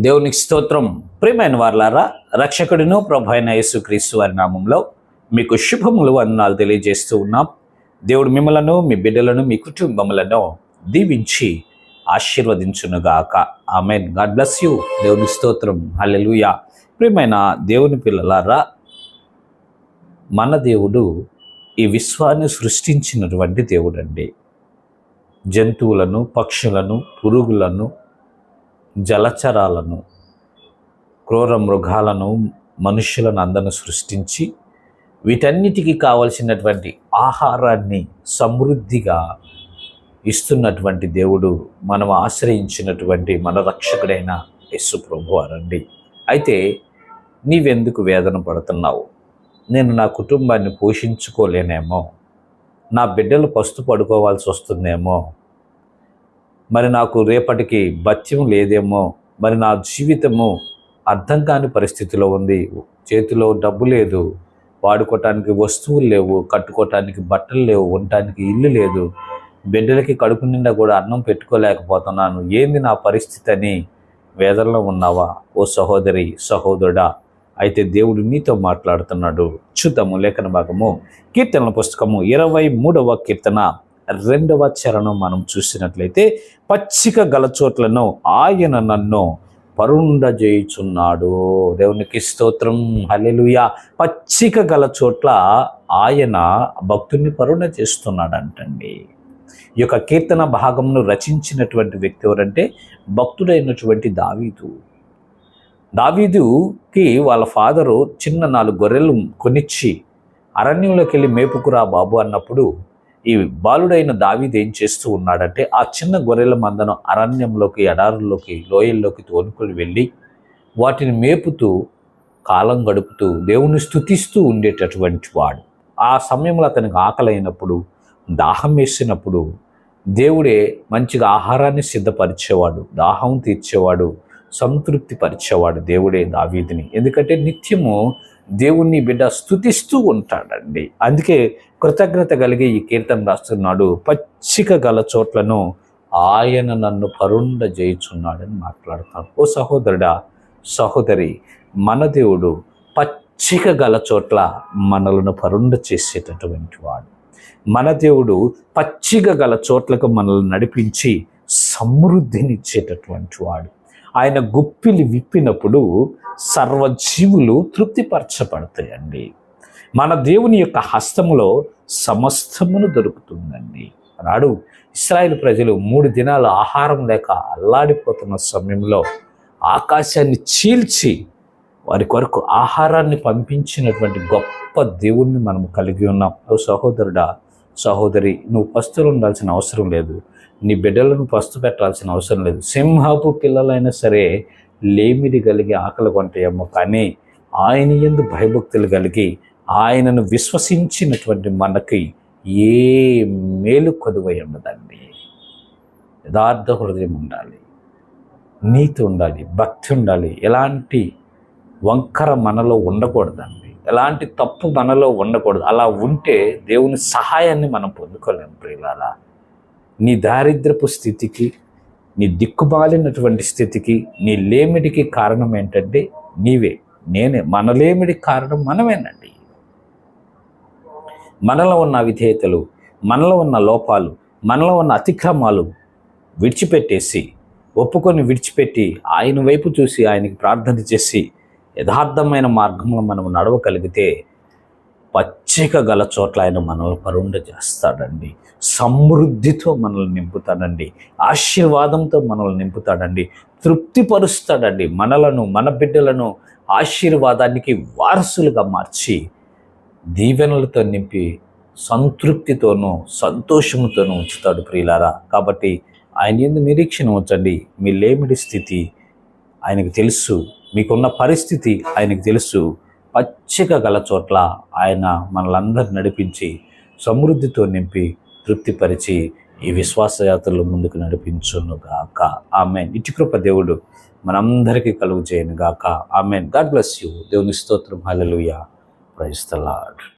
దేవునికి స్తోత్రం. ప్రియమైన వార్లారా రక్షకుడిను ప్రభు అయిన యేసుక్రీస్తు వారి నామంలో మీకు శుభములు వందనాలు తెలియజేస్తూ ఉన్నాం. దేవుడు మిమ్మలను మీ బిడ్డలను మీ కుటుంబములను దీవించి ఆశీర్వదించునుగాక. ఆమెన్. God bless you. దేవుని స్తోత్రం. హల్లెలూయా. ప్రియమైన దేవుని పిల్లలారా మన దేవుడు ఈ విశ్వాన్ని సృష్టించినటువంటి దేవుడండి. జంతువులను పక్షులను పురుగులను జలచరాలను క్రూర మృగాలను మనుషులను అందను సృష్టించి వీటన్నిటికీ కావలసినటువంటి ఆహారాన్ని సమృద్ధిగా ఇస్తున్నటువంటి దేవుడు మనం ఆశ్రయించినటువంటి మన రక్షకుడైన యస్సు ప్రభు అనండి అయితే నీవెందుకు వేదన పడుతున్నావు? నేను నా కుటుంబాన్ని పోషించుకోలేనేమో నా బిడ్డలు పస్తు పడుకోవాల్సి వస్తుందేమో మరి నాకు రేపటికి బత్యం లేదేమో మరి నా జీవితము అర్థం కాని పరిస్థితిలో ఉంది. చేతిలో డబ్బు లేదు వాడుకోవటానికి వస్తువులు లేవు కట్టుకోవటానికి బట్టలు లేవు ఉండటానికి ఇల్లు లేదు. బిడ్డలకి కడుపు నిండా కూడా అన్నం పెట్టుకోలేకపోతున్నాను. ఏంది నా పరిస్థితి అని వేదనలో ఉన్నావా? ఓ సహోదరి సహోదరుడా అయితే దేవుడు నీతో మాట్లాడుతున్నాడు. చూద్దాము లేఖన భాగము కీర్తనల పుస్తకము ఇరవై మూడవ కీర్తన. రెండవ చరణం మనం చూసినట్లయితే పచ్చిక గల చోట్లను ఆయన నన్ను పరుండజేయుచున్నాడు. దేవునికి స్తోత్రం. హలెలుయ పచ్చిక గల చోట్ల ఆయన భక్తుని పరుండ చేస్తున్నాడంటండి ఈ యొక్క కీర్తన భాగంను రచించినటువంటి వ్యక్తి ఎవరంటే భక్తుడైనటువంటి దావీదు. దావీదుకి వాళ్ళ ఫాదరు చిన్న నాలుగు గొర్రెలు కొనిచ్చి అరణ్యంలోకి వెళ్ళి మేపుకురా బాబు అన్నప్పుడు ఈ బాలుడైన దావీదు ఏం చేస్తూ ఉన్నాడంటే ఆ చిన్న గొర్రెల మందను అరణ్యంలోకి ఎడారుల్లోకి లోయల్లోకి తోనుకొని వెళ్ళి వాటిని మేపుతూ కాలం గడుపుతూ దేవుని స్థుతిస్తూ ఉండేటటువంటి వాడు. ఆ సమయంలో అతనికి ఆకలైనప్పుడు దాహం వేసినప్పుడు దేవుడే మంచిగా ఆహారాన్ని సిద్ధపరిచేవాడు దాహం తీర్చేవాడు సంతృప్తి పరిచేవాడు దేవుడే దావీదిని. ఎందుకంటే నిత్యము దేవుణ్ణి బిడ్డ స్థుతిస్తూ ఉంటాడండి. అందుకే కృతజ్ఞత కలిగి ఈ కీర్తన రాస్తున్నాడు పచ్చిక గల చోట్లను ఆయన నన్ను పరుండ చేయుచున్నాడని మాట్లాడతాడు ఓ సహోదరుడా సహోదరి మన దేవుడు పచ్చిక గల చోట్ల మనలను పరుండ చేసేటటువంటి వాడు. మన దేవుడు పచ్చిక గల చోట్లకు మనల్ని నడిపించి సమృద్ధినిచ్చేటటువంటి వాడు. ఆయన గుప్పిలి విప్పినప్పుడు సర్వజీవులు తృప్తిపరచబడతాయండి. మన దేవుని యొక్క హస్తములో సమస్తమును దొరుకుతుందండి. నాడు ఇస్రాయేల్ ప్రజలు మూడు దినాలు ఆహారం లేక అల్లాడిపోతున్న సమయంలో ఆకాశాన్ని చీల్చి వారి కొరకు ఆహారాన్ని పంపించినటువంటి గొప్ప దేవుణ్ణి మనం కలిగి ఉన్నాం. సహోదరుడా సహోదరి నువ్వు పస్తులు ఉండాల్సిన అవసరం లేదు. నీ బిడ్డలను పస్తు పెట్టాల్సిన అవసరం లేదు. సింహపు పిల్లలైనా సరే లేమిడి కలిగి ఆకలి కొంటాయేమో కానీ ఆయన ఎందు భయభక్తులు కలిగి ఆయనను విశ్వసించినటువంటి మనకి ఏ మేలు కొదువై ఉండదండి. యథార్థ హృదయం ఉండాలి. నీతి ఉండాలి. భక్తి ఉండాలి. ఎలాంటి వంకర మనలో ఉండకూడదండి. ఎలాంటి తప్పు మనలో ఉండకూడదు. అలా ఉంటే దేవుని సహాయాన్ని మనం పొందుకోలేము ప్రియులారా. నీ దారిద్రపు స్థితికి నీ దిక్కుబాలినటువంటి స్థితికి నీ లేమిడికి కారణం ఏంటంటే నీవే. నేనే మన లేమిడికి కారణం మనమేనండి. మనలో ఉన్న విధేయతలు మనలో ఉన్న లోపాలు మనలో ఉన్న అతిక్రమాలు విడిచిపెట్టేసి ఒప్పుకొని విడిచిపెట్టి ఆయన వైపు చూసి ఆయనకి ప్రార్థన చేసి యథార్థమైన మార్గంలో మనం నడవగలిగితే పచ్చిక గల చోట్ల ఆయన మనల్ని పరుండ చేస్తాడండి. సమృద్ధితో మనల్ని నింపుతాడండి. ఆశీర్వాదంతో మనల్ని నింపుతాడండి. తృప్తిపరుస్తాడండి. మనలను మన బిడ్డలను ఆశీర్వాదానికి వారసులుగా మార్చి దీవెనలతో నింపి సంతృప్తితోనూ సంతోషంతోనూ ఉంచుతాడు ప్రియులారా. కాబట్టి ఆయన ఎందు నిరీక్షణ ఉంచండి. మీ లేమిడి స్థితి ఆయనకు తెలుసు. మీకున్న పరిస్థితి ఆయనకు తెలుసు. పచ్చిక గల చోట్ల ఆయన మనలందరిని నడిపించి సమృద్ధితో నింపి తృప్తిపరిచి ఈ విశ్వాసయాత్రలు ముందుకు నడిపించును గాక. ఆమెన్. ఇటు కృప దేవుడు మనందరికీ కలుగు చేయను గాక. ఆమెన్. God bless you. దేవుని స్తోత్రం. హలలుయ ప్రైస్తలాడ్